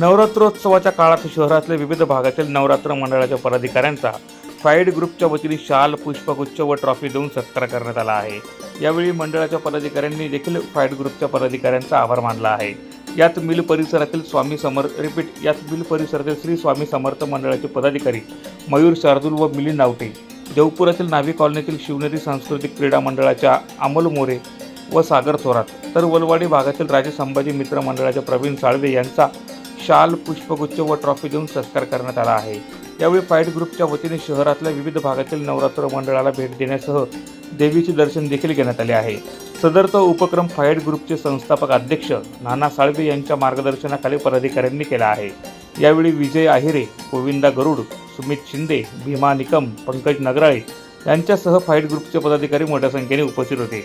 नवरात्रोत्सवाच्या काळात शहरातल्या विविध भागातील नवरात्र मंडळाच्या पदाधिकाऱ्यांचा फाईड ग्रुपच्या वतीने शाल पुष्पगुच्छ व ट्रॉफी देऊन सत्कार करण्यात आला आहे. यावेळी मंडळाच्या पदाधिकाऱ्यांनी देखील फाईड ग्रुपच्या पदाधिकाऱ्यांचा आभार मानला आहे. यात मिल परिसरातील स्वामी समर रिपीट यात मिल परिसरातील श्री स्वामी समर्थ मंडळाचे पदाधिकारी मयूर शार्दूल व मिलिंद नावटे देवपुरातील नावी कॉलनीतील शिवनेरी सांस्कृतिक क्रीडा मंडळाच्या अमोल मोरे व सागर थोरात तर वलवाडी भागातील राजे संभाजी मित्र मंडळाचे प्रवीण साळवे यांचा शाल पुष्पगुच्छ व ट्रॉफी देऊन सत्कार करण्यात आला आहे. यावेळी फाईट ग्रुपच्या वतीने शहरातल्या विविध भागातील नवरात्र मंडळाला भेट देण्यासह देवीचे दर्शन देखील घेण्यात आले आहे. सदरचा उपक्रम फाईट ग्रुपचे संस्थापक अध्यक्ष नाना साळवे यांच्या मार्गदर्शनाखाली पदाधिकाऱ्यांनी केला आहे. यावेळी विजय आहिरे गोविंदा गरुड सुमित शिंदे भीमा निकम पंकज नगराळे यांच्यासह फाईट ग्रुपचे पदाधिकारी मोठ्या संख्येने उपस्थित होते.